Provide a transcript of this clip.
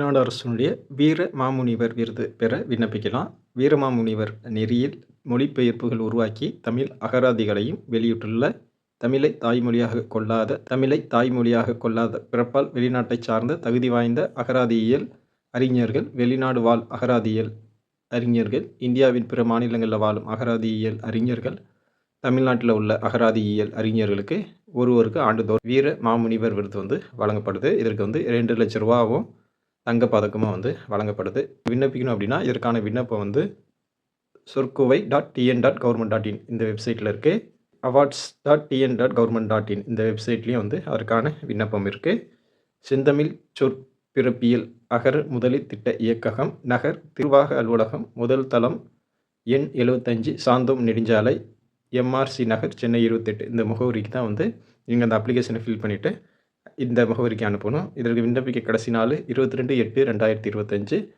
தமிழ்நாடு அரசனுடைய வீர மாமுனிவர் விருது பெற விண்ணப்பிக்கலாம். வீரமாமுனிவர் நெறியில் மொழிபெயர்ப்புகள் உருவாக்கி தமிழ் அகராதிகளையும் வெளியிட்டுள்ள தமிழை தாய்மொழியாக கொள்ளாத தமிழை தாய்மொழியாக கொள்ளாத பிறப்பால் வெளிநாட்டை சார்ந்த தகுதி வாய்ந்த அகராதியியல் அறிஞர்கள் வெளிநாடு வாழ் அகராதியியல் அறிஞர்கள் இந்தியாவின் பிற மாநிலங்களில் வாழும் அகராதியியல் அறிஞர்கள் தமிழ்நாட்டில் உள்ள அகராதியியல் அறிஞர்களுக்கு ஒருவருக்கு ஆண்டுதோறும் வீர மாமுனிவர் விருது வந்து வழங்கப்படுது. இதற்கு வந்து ரெண்டு லட்ச ரூபாவும் தங்க பதக்கமாக வந்து வழங்கப்படுது. விண்ணப்பிக்கணும் அப்படின்னா இதற்கான விண்ணப்பம் வந்து Sorkuvai dot TN dot government dot in இந்த வெப்சைட்டில் இருக்குது awards dot TN dot government dot in இந்த வெப்சைட்லேயும் வந்து அதற்கான விண்ணப்பம் இருக்குது செந்தமிழ் சொற்பிறப்பியல் அகர் முதலி திட்ட இயக்ககம் நகர் திருவாக அலுவலகம் முதல் தளம் எண் எழுபத்தஞ்சி சாந்தோம் நெடுஞ்சாலை எம்ஆர்சி நகர் சென்னை இருபத்தெட்டு. இந்த முகவரிக்கு தான் வந்து நீங்கள் அந்த அப்ளிகேஷனை ஃபில் பண்ணிவிட்டு இந்த முகவரிக்கு அனுப்பணும். இதற்கு விண்ணப்பிக்க கடைசி நாள் இருபத்தி ரெண்டு எட்டு ரெண்டாயிரத்தி இருபத்தஞ்சு.